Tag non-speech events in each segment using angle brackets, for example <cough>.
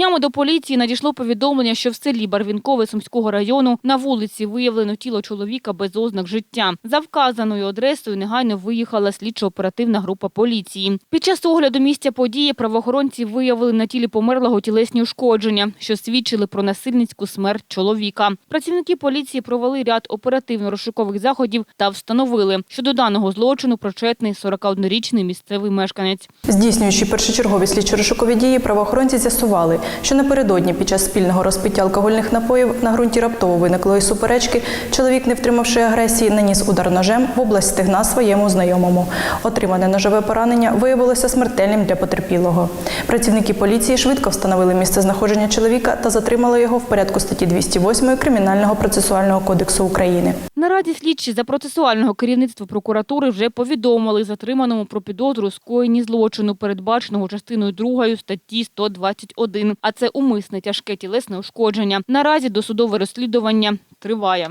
Днями до поліції надійшло повідомлення, що в селі Барвінкове Сумського району на вулиці виявлено тіло чоловіка без ознак життя. За вказаною адресою негайно виїхала слідчо-оперативна група поліції. Під час огляду місця події правоохоронці виявили на тілі померлого тілесні ушкодження, що свідчили про насильницьку смерть чоловіка. Працівники поліції провели ряд оперативно-розшукових заходів та встановили, що до даного злочину причетний 41-річний місцевий мешканець. Здійснюючи першочергові слідчо-розшукові дії, правоохоронці з'ясували, що напередодні під час спільного розпиття алкогольних напоїв на ґрунті раптово виниклої суперечки чоловік, не втримавши агресії, наніс удар ножем в область стегна своєму знайомому. Отримане ножове поранення виявилося смертельним для потерпілого. Працівники поліції швидко встановили місце знаходження чоловіка та затримали його в порядку статті 208 Кримінального процесуального кодексу України. Наразі слідчі за процесуального керівництва прокуратури вже повідомили затриманому про підозру у скоєнні злочину, передбаченого частиною 2 статті 121, а це умисне тяжке тілесне ушкодження. Наразі досудове розслідування триває.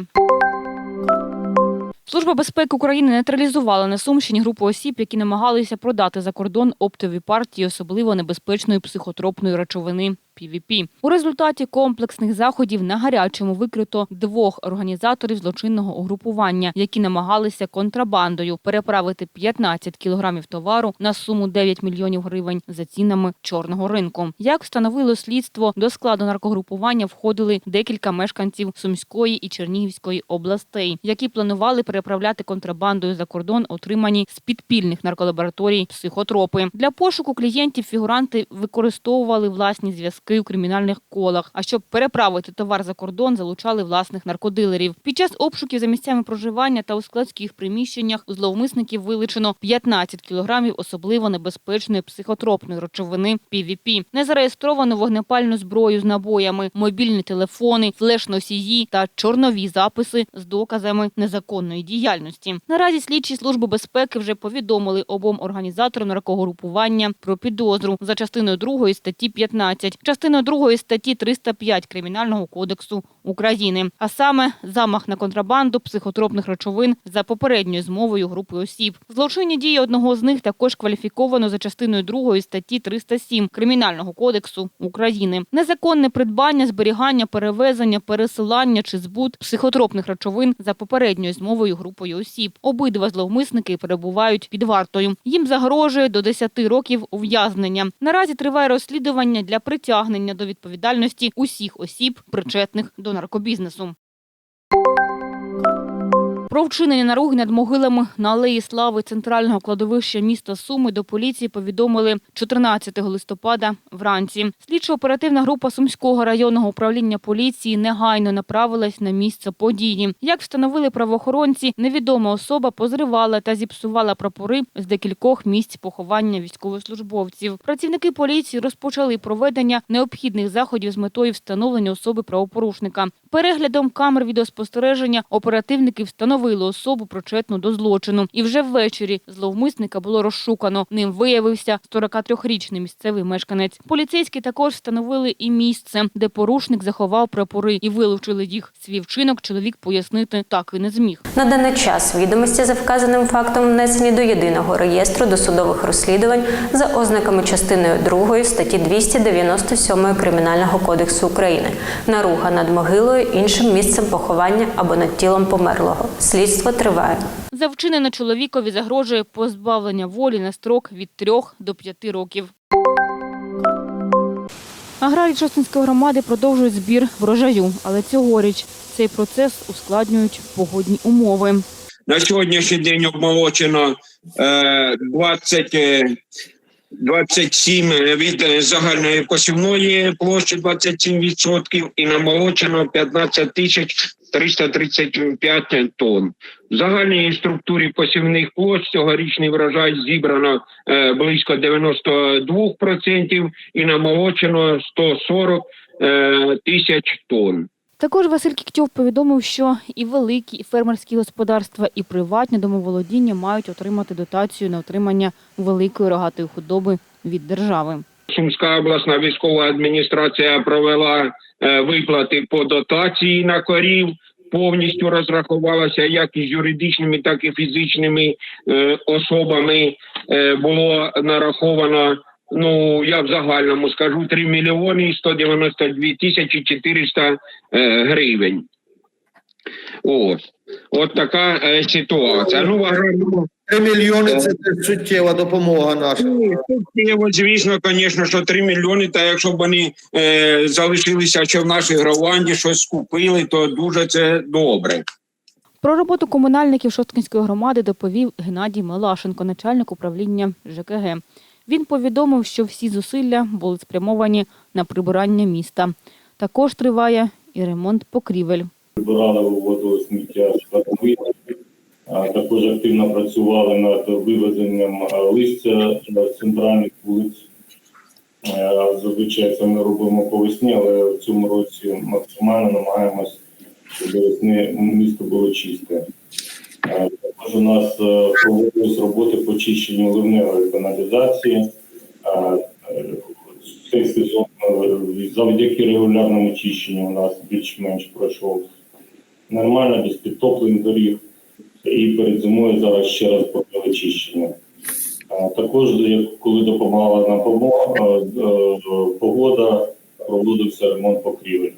Служба безпеки України нейтралізувала на Сумщині групу осіб, які намагалися продати за кордон оптові партії особливо небезпечної психотропної речовини. PVP. У результаті комплексних заходів на гарячому викрито двох організаторів злочинного угрупування, які намагалися контрабандою переправити 15 кілограмів товару на суму 9 мільйонів гривень за цінами чорного ринку. Як встановило слідство, до складу наркогрупування входили декілька мешканців Сумської і Чернігівської областей, які планували переправляти контрабандою за кордон отримані з підпільних нарколабораторій психотропи. Для пошуку клієнтів фігуранти використовували власні зв'язки у кримінальних колах. А щоб переправити товар за кордон, залучали власних наркодилерів. Під час обшуків за місцями проживання та у складських приміщеннях у зловмисників вилучено 15 кілограмів особливо небезпечної психотропної речовини PVP. Не зареєстровано вогнепальну зброю з набоями, мобільні телефони, флеш-носії та чорнові записи з доказами незаконної діяльності. Наразі слідчі служби безпеки вже повідомили обом організаторам наркогрупування про підозру за частиною 2 статті 15, частиною 2 статті 305 Кримінального кодексу України, а саме замах на контрабанду психотропних речовин за попередньою змовою групи осіб. Злочинні дії одного з них також кваліфіковано за частиною 2 статті 307 Кримінального кодексу України. Незаконне придбання, зберігання, перевезення, пересилання чи збут психотропних речовин за попередньою змовою групою осіб. Обидва зловмисники перебувають під вартою. Їм загрожує до 10 років ув'язнення. Наразі триває розслідування для притягнення до відповідальності усіх осіб, причетних до наркобізнесу. Про вчинення наруги над могилами на алеї слави центрального кладовища міста Суми до поліції повідомили 14 листопада вранці. Слідчо-оперативна група Сумського районного управління поліції негайно направилась на місце події. Як встановили правоохоронці, невідома особа позривала та зіпсувала прапори з декількох місць поховання військовослужбовців. Працівники поліції розпочали проведення необхідних заходів з метою встановлення особи правопорушника. Переглядом камер відеоспостереження оперативники встановили особу причетну до злочину. І вже ввечері зловмисника було розшукано. Ним виявився 43-річний місцевий мешканець. Поліцейські також встановили і місце, де порушник заховав прапори і вилучили їх. Свій вчинок чоловік пояснити так і не зміг. На даний час відомості за вказаним фактом внесені до єдиного реєстру досудових розслідувань за ознаками частиною 2 статті 297 Кримінального кодексу України. Наруга над могилою, іншим місцем поховання або над тілом померлого. Слідство триває. За вчинене чоловікові загрожує позбавлення волі на строк від 3 до 5 років. Аграрії Шостинської громади продовжують збір врожаю, але цьогоріч цей процес ускладнюють погодні умови. На сьогоднішній день обмолочено е, 20, е, 27 від е, загальної посівної площі 27% і намолочено 15 тисяч 335 тонн. В загальній структурі посівних площ цьогорічний врожай зібрано е, близько 92% і намолочено 140 е, тисяч тонн. Також Василь Кіктьов повідомив, що і великі, і фермерські господарства, і приватні домоволодіння мають отримати дотацію на отримання великої рогатої худоби від держави. Сумська обласна військова адміністрація провела е, виплати по дотації на корів. Повністю розрахувалася як із юридичними, так і фізичними е, особами. Е, було нараховано ну я в загальному скажу 3 мільйони 192 тисячі 400 е, гривень. Ось. От така е, ситуація. Ну, в аграрному 3 мільйони це теж суттєва допомога наша. Суттєво, звісно, звісно, що 3 мільйони, та якщо б вони е, залишилися ще в нашій громаді, щось скупили, то дуже це добре. Про роботу комунальників Шосткинської громади доповів Геннадій Мелашенко, начальник управління ЖКГ. Він повідомив, що всі зусилля були спрямовані на прибирання міста. Також триває і ремонт покрівель. Збирали вивозили сміття з також активно працювали над вивезенням листя з центральних вулиць. Е, Зазвичай це ми робимо по весні, але в цьому році максимально намагаємось, щоб весни місто було чисте. Е, Також у нас е, проводились роботи по чищенню ливневої каналізації. Е, Цей сезон е, завдяки регулярному чищенню у нас більш-менш пройшов нормально, без підтоплень доріг. І перед зимою зараз ще раз провели чищення. Також, коли допомагала нам е, е, погода, проводився ремонт покрівель.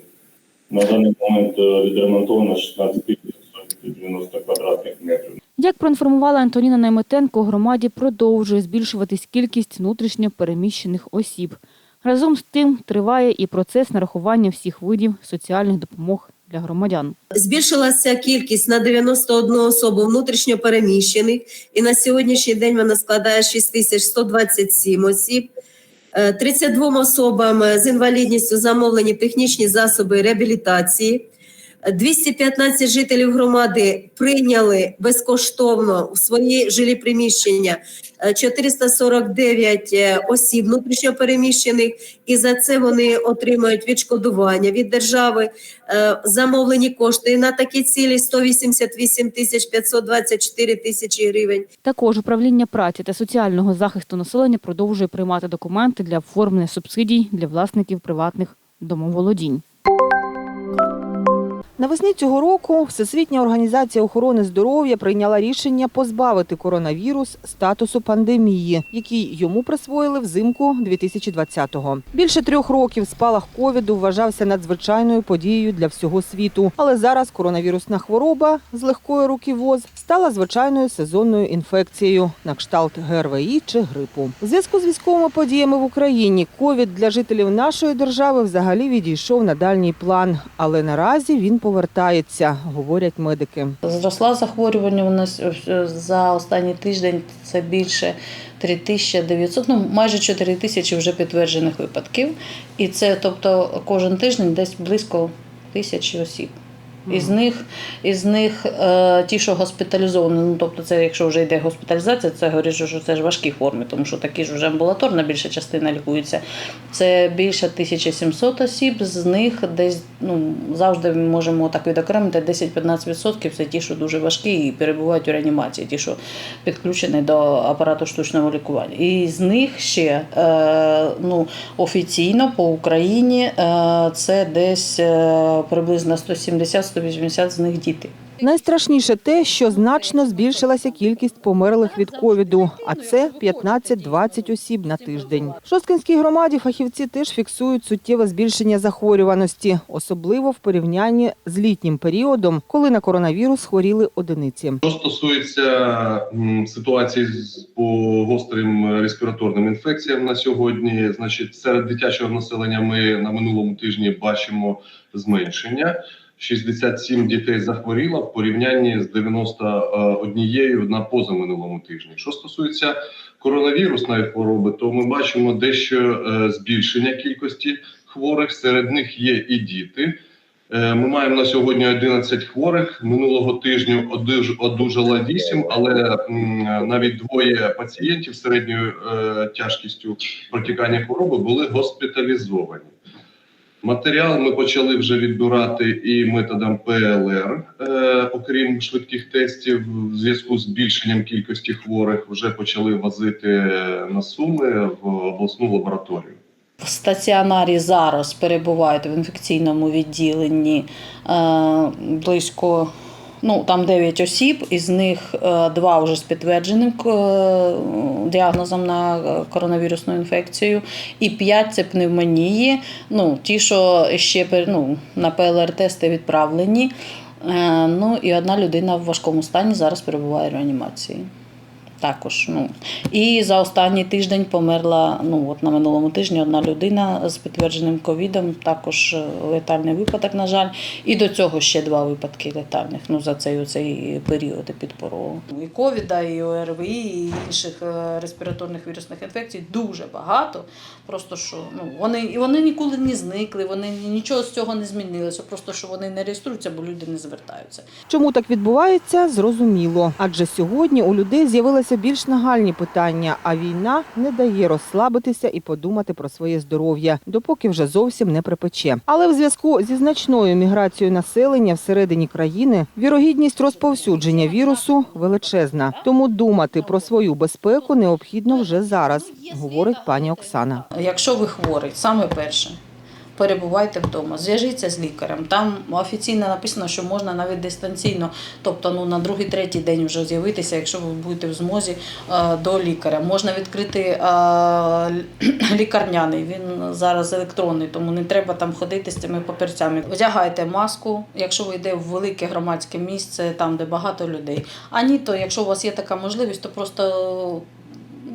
На даний момент е, відремонтовано 16 90 квадратних метрів. Як проінформувала Антоніна Найметенко, громаді продовжує збільшуватись кількість внутрішньо переміщених осіб. Разом з тим триває і процес нарахування всіх видів соціальних допомог для громадян. Збільшилася кількість на 91 особу внутрішньо переміщених, і на сьогоднішній день вона складає 6127 осіб. Е, 32 особам з інвалідністю замовлені технічні засоби реабілітації. Е, 215 жителів громади прийняли безкоштовно у свої жилі приміщення е, 449 е, осіб внутрішньо переміщених, і за це вони отримають відшкодування від держави. Е, Замовлені кошти на такі цілі 188 тисяч 524 тисячі гривень. Також управління праці та соціального захисту населення продовжує приймати документи для оформлення субсидій для власників приватних домоволодінь. Навесні цього року Всесвітня організація охорони здоров'я прийняла рішення позбавити коронавірус статусу пандемії, який йому присвоїли взимку 2020-го. Більше трьох років спалах ковіду вважався надзвичайною подією для всього світу. Але зараз коронавірусна хвороба з легкої руки ВОЗ стала звичайною сезонною інфекцією на кшталт ГРВІ чи грипу. У зв'язку з військовими подіями в Україні ковід для жителів нашої держави взагалі відійшов на дальній план, але наразі він повертається, говорять медики. Зросла захворювання у нас е, за останній тиждень. Це більше 3900, ну майже 4 тисячі вже підтверджених випадків. І це, тобто, кожен тиждень десь близько тисячі осіб. Із них, із них е, ті, що госпіталізовані, ну тобто, це якщо вже йде госпіталізація, це говорить, що це ж важкі форми, тому що такі ж вже амбулаторна більша частина лікується. Це більше 1700 осіб, з них десь ну завжди ми можемо так відокремити 10-15% це ті, що дуже важкі і перебувають у реанімації, ті, що підключені до апарату штучного лікування. І з них ще е, ну, офіційно по Україні е, це десь е, приблизно 170-180 з них діти. Найстрашніше те, що значно збільшилася кількість померлих від ковіду, а це 15-20 осіб на тиждень. В Шосткинській громаді фахівці теж фіксують суттєве збільшення захворюваності, особливо в порівнянні з літнім періодом, коли на коронавірус хворіли одиниці. Що стосується ситуації з по гострим респіраторним інфекціям на сьогодні, значить, серед дитячого населення ми на минулому тижні бачимо зменшення. 67 дітей захворіло в порівнянні з 91 на позаминулому тижні. Що стосується коронавірусної хвороби, то ми бачимо дещо е, збільшення кількості хворих. Серед них є і діти. Е, Ми маємо на сьогодні 11 хворих. Минулого тижня одуж- одужало 8, але навіть двоє пацієнтів середньою е, тяжкістю протікання хвороби були госпіталізовані. Матеріал ми почали вже відбирати і методом ПЛР, е, окрім швидких тестів, в зв'язку з збільшенням кількості хворих вже почали возити на суми в обласну лабораторію. В стаціонарі зараз перебувають в інфекційному відділенні е, близько Ну там 9 осіб, із них е, два вже з підтвердженим е, діагнозом на коронавірусну інфекцію, і 5 це пневмонії. Ну ті, що ще ну, на ПЛР-тести відправлені. Е, Ну і одна людина в важкому стані зараз перебуває в реанімації. Також, ну і за останній тиждень померла. Ну от на минулому тижні одна людина з підтвердженим ковідом, також е, летальний випадок, на жаль. І до цього ще два випадки летальних. Ну за цей оцей період під порогу. І ковіда, і ОРВІ, і інших е, респіраторних вірусних інфекцій дуже багато. Просто що ну вони і вони ніколи не зникли, вони нічого з цього не змінилося. Просто що вони не реєструються, бо люди не звертаються. Чому так відбувається, зрозуміло. Адже сьогодні у людей з'явилися більш нагальні питання, а війна не дає розслабитися і подумати про своє здоров'я, допоки вже зовсім не припече. Але в зв'язку зі значною міграцією населення всередині країни вірогідність розповсюдження вірусу величезна. Тому думати про свою безпеку необхідно вже зараз, говорить пані Оксана. Якщо ви хворий, саме перше. Перебувайте вдома, зв'яжіться з лікарем. Там офіційно написано, що можна навіть дистанційно, тобто ну, на другий, третій день вже з'явитися, якщо ви будете в змозі е, до лікаря. Можна відкрити е, <clears throat> лікарняний, він зараз електронний, тому не треба там ходити з цими папірцями. Одягайте маску, якщо ви йдете в велике громадське місце, там де багато людей. А ні, то якщо у вас є така можливість, то просто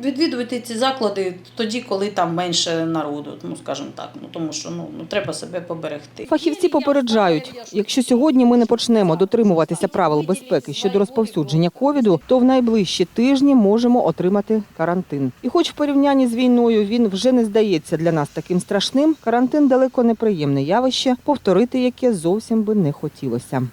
відвідувати ці заклади тоді, коли там менше народу, ну скажімо так. Ну тому що ну, ну треба себе поберегти. Фахівці попереджають, якщо сьогодні ми не почнемо дотримуватися правил безпеки щодо розповсюдження ковіду, то в найближчі тижні можемо отримати карантин. І, хоч в порівнянні з війною він вже не здається для нас таким страшним, карантин далеко неприємне явище, повторити яке зовсім би не хотілося.